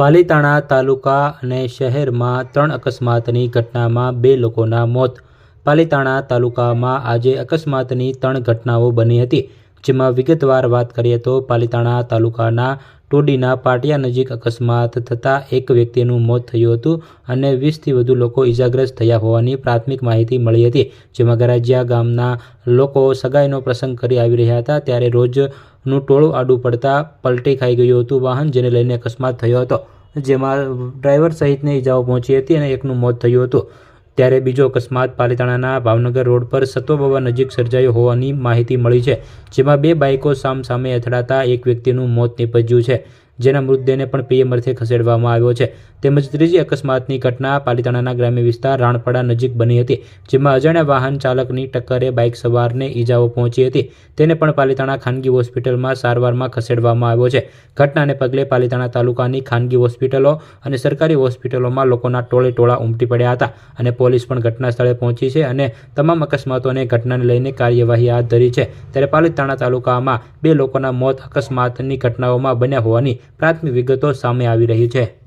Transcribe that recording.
પાલીતાણા તાલુકા અને શહેરમાં ત્રણ અકસ્માતની ઘટનામાં બે લોકોના મોત. પાલીતાણા તાલુકામાં આજે અકસ્માતની ત્રણ ઘટનાઓ બની હતી, જેમાં વિગતવાર વાત કરીએ તો પાલીતાણા તાલુકાના ટોડીના પાટિયા નજીક અકસ્માત થતાં એક વ્યક્તિનું મોત થયું હતું અને વીસથી વધુ લોકો ઇજાગ્રસ્ત થયા હોવાની પ્રાથમિક માહિતી મળી હતી. જેમાં ગરાજિયા ગામના લોકો સગાઈનો પ્રસંગ કરી આવી રહ્યા હતા. ત્યારે રોજનું ટોળું આડું પડતા પલટી ખાઈ ગયું હતું વાહન જેને લઈને અકસ્માત થયો હતો, જેમાં ડ્રાઈવર સહિતને ઈજાઓ પહોંચી હતી અને એકનું મોત થયું હતું. ત્યારે બીજો અકસ્માત પાલિતાણાના ભાવનગર રોડ પર સતોબાબા નજીક સર્જાયો હોવાની માહિતી મળી છે, જેમાં બે બાઇકો સામસામે અથડાતા એક વ્યક્તિનું મોત નીપજ્યું છે. જેના મૃતદેહને પણ પીએમ અર્થે ખસેડવામાં આવ્યો છે. તેમજ ત્રીજી અકસ્માતની ઘટના પાલિતાણાના ગ્રામ્ય વિસ્તાર રાણપડા નજીક બની હતી, જેમાં અજાણ્યા વાહન ચાલકની ટક્કરે બાઇક સવારને ઈજાઓ પહોંચી હતી. તેને પણ પાલિતાણા ખાનગી હોસ્પિટલમાં સારવારમાં ખસેડવામાં આવ્યો છે. ઘટનાને પગલે પાલિતાણા તાલુકાની ખાનગી હોસ્પિટલો અને સરકારી હોસ્પિટલોમાં લોકોના ટોળે ટોળા ઉમટી પડ્યા હતા અને પોલીસ પણ ઘટના સ્થળે પહોંચી છે અને તમામ અકસ્માતોને ઘટનાને લઈને કાર્યવાહી હાથ ધરી છે. ત્યારે પાલિતાણા તાલુકામાં બે લોકોના મોત અકસ્માતની ઘટનાઓમાં બન્યા હોવાની પ્રાથમિક વિગતો સામે આવી રહી છે.